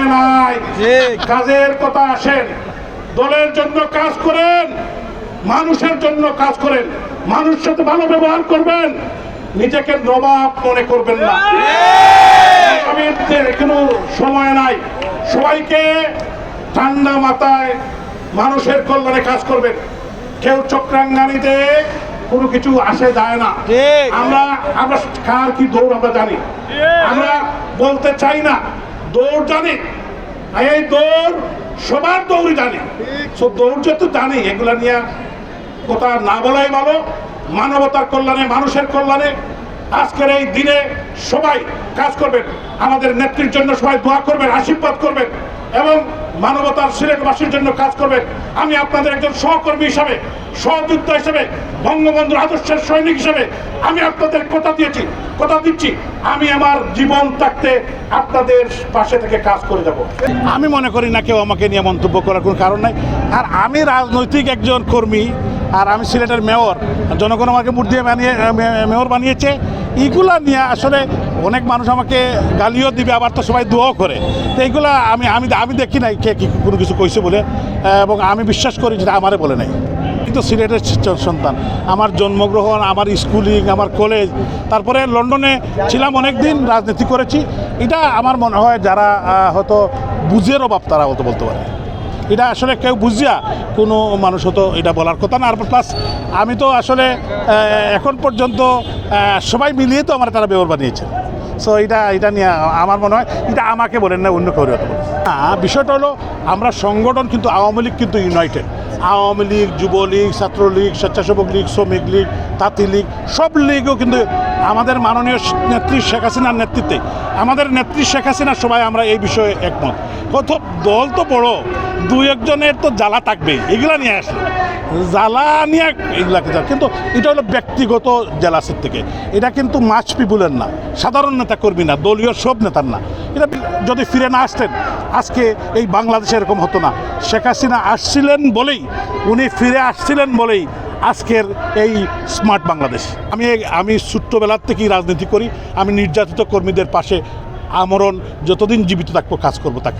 সময় নাই। কাজের কথা আসেন। দলের জন্য কাজ করেন মানুষের জন্য কাজ করেন। মানুষ সাথে ভালো ব্যবহার করবেন নিজেকে নবাব মনে করবেন না। আমি কোনো সময় নাই। সবাইকে ঠান্ডা মাথায় মানুষের কল্যাণে কাজ করবেন। কেউ চক্রাঙ্গানিতে কোনো কিছু আসে যায় না। ঠিক। আমরা আমরা কার কি দৌড় আমরা জানি। আমরা বলতে চাই না দৌড় জানি। এই দৌড়। সবার দৌড়ই জানে। সো দৌড় যত জানে, এগুলা নিয়ে কথা না বলাই ভালো। মানবতার কল্যাণে, মানুষের কল্যাণে আজকের এই দিনে সবাই কাজ করবেন। আমাদের নেত্রীর জন্য সবাই দোয়া করবেন, আশীর্বাদ করবেন এবং মানবতার সিলেটবাসীর জন্য কাজ করবেন আমি আপনাদের একজন সহকর্মী হিসাবে, সহযোদ্ধা হিসেবে, বঙ্গবন্ধুর আদর্শের সৈনিক হিসাবে আমি আপনাদের কথা দিয়েছি, কথা দিচ্ছি। আমি আমার জীবন থাকতে আপনাদের পাশে থেকে কাজ করে যাব। আমি মনে করি না কেউ আমাকে নিয়ে মন্তব্য করার কোনো কারণ নাই। আর আমি রাজনৈতিক একজন কর্মী, আর আমি সিলেটের মেয়র জনগণ আমাকে ভোট দিয়ে বানিয়ে মেয়র বানিয়েছে। এইগুলা নিয়ে আসলে অনেক মানুষ আমাকে গালিও দিবে, আবার তো সবাই দোয়াও করে। তো এইগুলা আমি আমি আমি দেখি নাই কে কি কোনো কিছু কইছে বলে। এবং আমি বিশ্বাস করি যেটা আমারে বলে নাই। কিন্তু সিলেটের সন্তান, আমার জন্মগ্রহণ, আমার স্কুলিং, আমার কলেজ, তারপরে লন্ডনে ছিলাম অনেক দিন রাজনীতি করেছি। এটা আমার মনে হয় যারা হয়তো বুঝের অভাব তারা হয়তো বলতে পারে। এটা আসলে কেউ বুঝিয়া কোনো মানুষ হতো এটা বলার কথা না। আর প্লাস আমি তো আসলে এখন পর্যন্ত সবাই মিলিয়ে তো আমার তারা বেবর বানিয়েছে সো এটা এটা নিয়ে আমার মনে হয় এটা আমাকে বলেন না, অন্য কেউ না, বিষয়টা হলো আমরা সংগঠন কিন্তু আওয়ামী লীগ কিন্তু ইউনাইটেড আওয়ামী লীগ, যুবলীগ, ছাত্রলীগ, স্বেচ্ছাসেবক লীগ, শ্রমিক লীগ, তাঁতি লীগ, সব লীগও কিন্তু আমাদের মাননীয় নেত্রী শেখ হাসিনার নেতৃত্বে। আমাদের নেত্রী শেখ হাসিনা সবাই আমরা এই বিষয়ে একমত। কত দল তো বড়। দুই একজনের তো জ্বালা থাকবে এগুলা নিয়ে আসলে জ্বালা নিয়ে এগুলাকে কিন্তু এটা হলো ব্যক্তিগত জেলাসের থেকে। এটা কিন্তু মাছ পিপুলের না, সাধারণ নেতা কর্মী না, দলীয় সব নেতার না। এটা যদি ফিরে না আসতেন, আজকে এই বাংলাদেশে এরকম হতো না। শেখ হাসিনা আসছিলেন বলেই, উনি ফিরে আসছিলেন বলেই আজকের এই স্মার্ট বাংলাদেশ। আমি আমি ছোট্টবেলার থেকেই রাজনীতি করি, আমি নির্যাতিত কর্মীদের পাশে আমরণ, যতদিন জীবিত থাকব, কাজ করব তাকে।